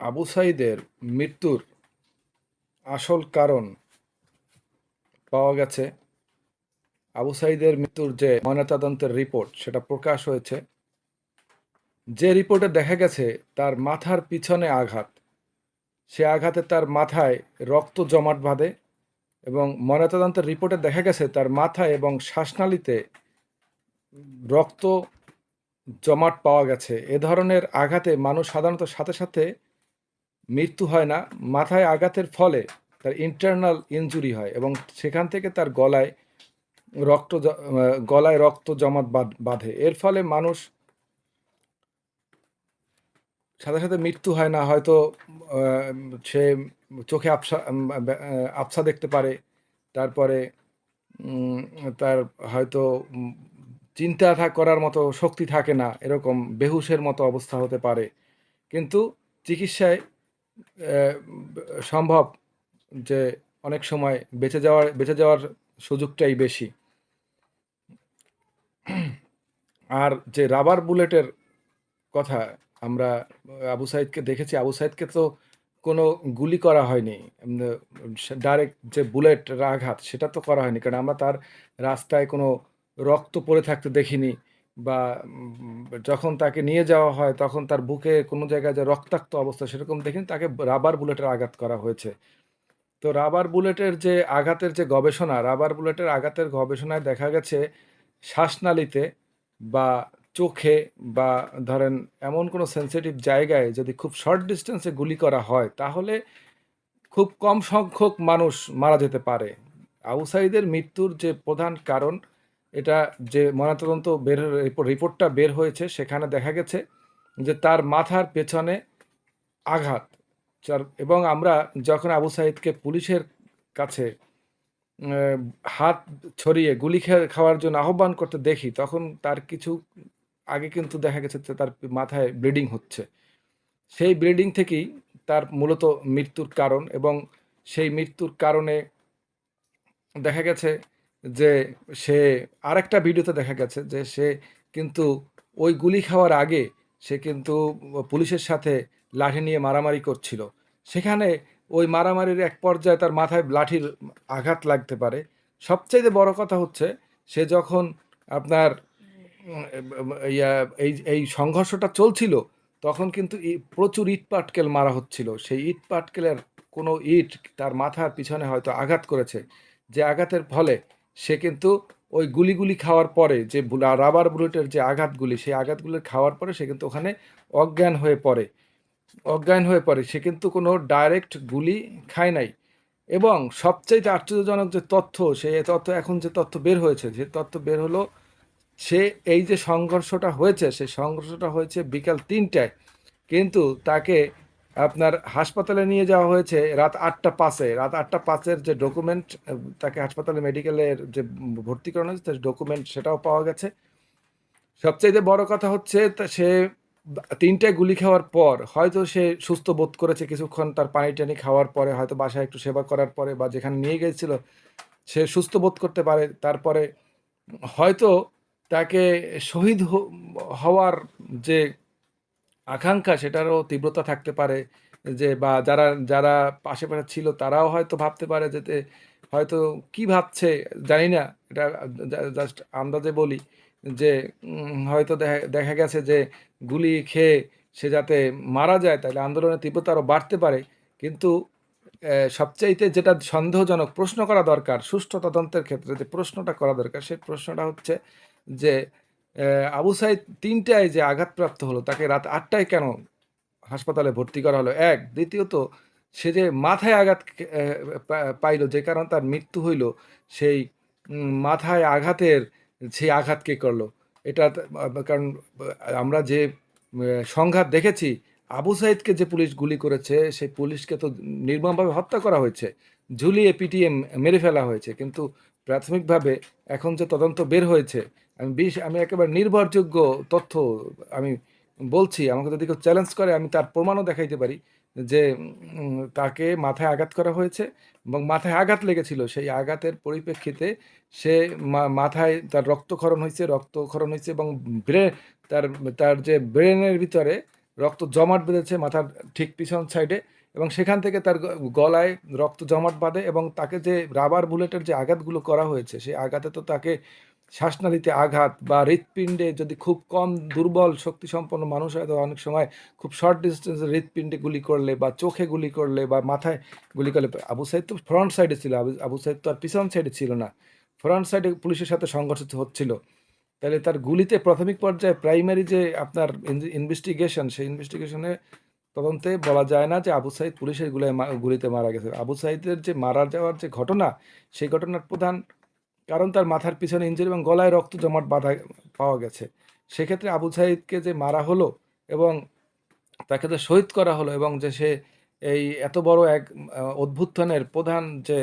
আবু সাইদের মৃত্যুর আসল কারণ পাওয়া গেছে আবু সাইদের মৃত্যুর যে ময়নাতদন্তের রিপোর্ট, সেটা প্রকাশ হয়েছে। যে রিপোর্টে দেখা গেছে, তার মাথার পিছনে আঘাত। সে আঘাতে তার মাথায় রক্ত জমাট বাঁধে এবং ময়নাতদন্তের রিপোর্টে দেখা গেছে, তার মাথায় এবং শ্বাসনালীতে রক্ত জমাট পাওয়া গেছে। এ ধরনের আঘাতে মানুষ সাধারণত সাথে সাথে মৃত্যু হয় না, মাথায় আঘাতের ফলে তার ইন্টারনাল ইনজুরি হয় এবং সেখান থেকে তার গলায় রক্ত গলায় রক্ত জমাট বাঁধে এর ফলে মানুষ সাথে সাথে মৃত্যু হয় না, হয়তো সে চোখে আবসা আবছা দেখতে পারে, তারপরে তার হয়তো চিন্তা করার মতো শক্তি থাকে না, এরকম বেহুশের মতো অবস্থা হতে পারে। কিন্তু চিকিৎসায় সম্ভব যে অনেক সময় বেঁচে যাওয়ার বেঁচে যাওয়ার সুযোগটাই বেশি। আর যে রাবার বুলেটের কথা আমরা আবু সাইদকে দেখেছি, আবু সাইদকে তো কোনো গুলি করা হয়নি। ডাইরেক্ট যে বুলেট আঘাত সেটা তো করা হয়নি, কারণ আমরা তার রাস্তায় কোনো রক্ত পড়ে থাকতে দেখিনি। বা যখন তাকে নিয়ে যাওয়া হয় তখন তার বুকে কোনো জায়গায় যে রক্তাক্ত অবস্থা সেরকম দেখিনি তাকে রাবার বুলেটের আঘাত করা হয়েছে। তো রাবার বুলেটের যে আঘাতের যে গবেষণা, রাবার বুলেটের আঘাতের গবেষণায় দেখা গেছে শ্বাসনালীতে বা চোখে বা ধরেন এমন কোনো সেন্সিটিভ জায়গায় যদি খুব শর্ট ডিস্টেন্সে গুলি করা হয় তাহলে খুব কম সংখ্যক মানুষ মারা যেতে পারে। আউসাইদের মৃত্যুর যে প্রধান কারণ এটা যে ময়নাতদন্ত বের রিপোর্টটা বের হয়েছে, সেখানে দেখা গেছে যে তার মাথার পেছনে আঘাত। এবং আমরা যখন আবু সাইদকে পুলিশের কাছে হাত ছড়িয়ে গুলি খাওয়ার জন্য আহ্বান করতে দেখি, তখন তার কিছু আগে কিন্তু দেখা গেছে যে তার মাথায় ব্লিডিং হচ্ছে। সেই ব্লিডিং থেকেই তার মূলত মৃত্যুর কারণ এবং সেই মৃত্যুর কারণে দেখা গেছে যে সে আরেকটা ভিডিওতে দেখা গেছে যে সে কিন্তু ওই গুলি খাওয়ার আগে সে কিন্তু পুলিশের সাথে লাঠি নিয়ে মারামারি করছিল। সেখানে ওই মারামারির এক পর্যায়ে তার মাথায় লাঠির আঘাত লাগতে পারে। সবচাইতে বড় কথা হচ্ছে সে যখন আপনার এই এই সংঘর্ষটা চলছিল, তখন কিন্তু প্রচুর ইট পাটকেল মারা হচ্ছিল। সেই ইট পাটকেলের কোনো ইট তার মাথার পিছনে হয়তো আঘাত করেছে। যে আঘাতের ফলে সে কিন্তু ওই গুলিগুলি খাওয়ার পরে যে রাবার বুলেটের যে আঘাতগুলি, সেই আঘাতগুলি খাওয়ার পরে সে কিন্তু ওখানে অজ্ঞান হয়ে পড়ে। অজ্ঞান হয়ে পড়ে। সে কিন্তু কোনো ডাইরেক্ট গুলি খায় নাই। এবং সবচাইতে আশ্চর্যজনক যে তথ্য, সে তথ্য, এখন যে তথ্য বের হয়েছে যে তথ্য বের হলো, সে এই যে সংঘর্ষটা হয়েছে সেই সংঘর্ষটা হয়েছে বিকাল তিনটায়। কিন্তু তাকে আপনার হাসপাতালে নিয়ে যাওয়া হয়েছে রাত আটটা পাঁচে। রাত আটটা পাঁচের যে ডকুমেন্ট তাকে হাসপাতালে মেডিকেলের যে ভর্তি করানো হয়েছে, তার ডকুমেন্ট সেটাও পাওয়া গেছে। সবচাইতে বড় কথা হচ্ছে সে তিনটায় গুলি খাওয়ার পর, হয়তো সে সুস্থ বোধ করেছে কিছুক্ষণ, তার পানি টানি খাওয়ার পরে, হয়তো বাসায় একটু সেবা করার পরে বা যেখানে নিয়ে গেছিল সে সুস্থ বোধ করতে পারে। তারপরে হয়তো তাকে শহীদ হওয়ার যে আকাঙ্ক্ষা, সেটারও তীব্রতা থাকতে পারে যে, বা যারা যারা পাশে পাশে ছিল তারাও হয়তো ভাবতে পারে যেতে হয়তো কি ভাবছে, জানি না। এটা জাস্ট আন্দাজে বলি যে হয়তো দেখা দেখা গেছে যে, গুলি খেয়ে সে যাতে মারা যায়, তাহলে আন্দোলনের তীব্রতা আরও বাড়তে পারে। কিন্তু সবচাইতে যেটা সন্দেহজনক, প্রশ্ন করা দরকার, সুষ্ঠু তদন্তের ক্ষেত্রে যে প্রশ্নটা করা দরকার সেই প্রশ্নটা হচ্ছে যে আবু সাইদ তিনটায় যে আঘাতপ্রাপ্ত হলো, তাকে রাত আটটায় কেন হাসপাতালে ভর্তি করা হলো? এক, দ্বিতীয়ত, সে যে মাথায় আঘাত পাইলো, যে কারণ তার মৃত্যু হইল, সেই মাথায় আঘাতের সেই আঘাত কে করল? এটা কারণ আমরা যে সংঘাত দেখেছি, আবু সাইদকে যে পুলিশ গুলি করেছে, সেই পুলিশকে তো নির্মমভাবে হত্যা করা হয়েছে, ঝুলিয়ে, পিটিয়ে মেরে ফেলা হয়েছে, কিন্তু প্রাথমিকভাবে এখন যে তদন্ত বের হয়েছে, আমি বিশ, আমি একেবারে নির্ভরযোগ্য তথ্য আমি বলছি, আমাকে যদি কেউ চ্যালেঞ্জ করে, আমি তার প্রমাণও দেখাইতে পারি যে তাকে মাথায় আঘাত করা হয়েছে এবং মাথায় আঘাত লেগেছিল। সেই আঘাতের পরিপ্রেক্ষিতে সে মাথায় তার রক্তক্ষরণ হয়েছে রক্তক্ষরণ হয়েছে এবং ব্রেন তার তার যে ব্রেনের ভিতরে রক্ত জমাট বেঁধেছে মাথার ঠিক পিছন সাইডে এবং সেখান থেকে তার গলায় রক্ত জমাট বাঁধে এবং তাকে যে রাবার বুলেটের যে আঘাতগুলো করা হয়েছে, সেই আঘাতে তো তাকে শ্বাসনালীতে আঘাত বা হৃৎপিণ্ডে যদি খুব কম দুর্বল শক্তিসম্পন্ন মানুষ হয় তো অনেক সময় খুব শর্ট ডিসটেন্সে হৃৎপিণ্ডে গুলি করলে বা চোখে গুলি করলে বা মাথায় গুলি করলে আবু সাইদ তো ফ্রন্ট সাইডে ছিল। আবু সাইদ তো আর পিছন সাইডে ছিল না। ফ্রন্ট সাইডে পুলিশের সাথে সংঘর্ষ হচ্ছিল। তাহলে তার গুলিতে প্রাথমিক পর্যায়ে প্রাইমারি যে আপনার ইনভেস্টিগেশন সেই ইনভেস্টিগেশনে তদন্তে বলা যায় না যে আবু সাইদ পুলিশের গুলায় গুলিতে মারা গেছে। আবু সাইদের যে মারা যাওয়ার যে ঘটনা, সেই ঘটনার প্রধান কারণ তার মাথার পিছনে ইনজুরি এবং গলায় রক্ত জমাট বাঁধা পাওয়া গেছে। সেক্ষেত্রে আবু সাইদকে যে মারা হলো এবং তাকে যে শহীদ করা হলো এবং যে সে এই এত বড় এক আ অভ্যুত্থানের প্রধান যে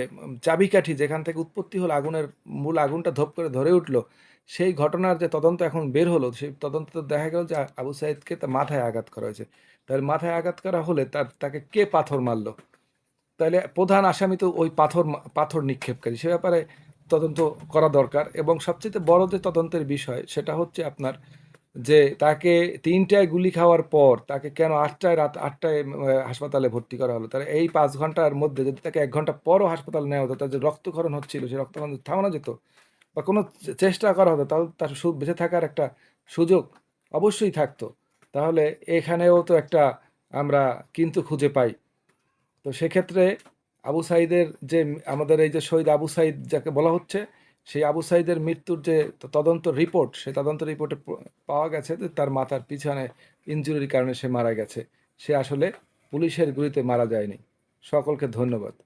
চাবিকাঠি যেখান থেকে উৎপত্তি হলো আগুনের মূল আগুনটা ধপ করে ধরে উঠল, সেই ঘটনার যে তদন্ত এখন বের হলো, সেই তদন্ত দেখা গেল যে আবু সাইদকে তার মাথায় আঘাত করা হয়েছে। তাহলে মাথায় আঘাত করা হলে তার তাকে কে পাথর মারলো? তাহলে প্রধান আসামি তো ওই পাথর পাথর নিক্ষেপকারী। সে ব্যাপারে তদন্ত করা দরকার এবং সবচাইতে বড় যে তদন্তের বিষয় সেটা হচ্ছে আপনার যে তাকে তিনটায় গুলি খাওয়ার পর তাকে কেন আটটায় রাত আটটায় হাসপাতালে ভর্তি করা হলো? তাহলে এই পাঁচ ঘণ্টার মধ্যে যদি তাকে এক ঘণ্টা পরও হাসপাতালে নেওয়া হতো, তার যে রক্তক্ষরণ হচ্ছিল সেই রক্তক্ষরণ থামানো যেত বা কোনো চেষ্টা করা হতো তাহলে তার বেঁচে থাকার একটা সুযোগ অবশ্যই থাকতো। তাহলে এখানেও তো একটা আমরা কিন্তু খুঁজে পাই। তো সেক্ষেত্রে আবু সাইদের যে আমাদের এই যে শহীদ আবু সাইদ যাকে বলা হচ্ছে, সেই আবু সাইদের মৃত্যুর যে তদন্ত রিপোর্ট, সেই তদন্ত রিপোর্টে পাওয়া গেছে যে তার মাথার পিছনে ইনজুরির কারণে সে মারা গেছে। সে আসলে পুলিশের গুলিতে মারা যায়নি। সকলকে ধন্যবাদ।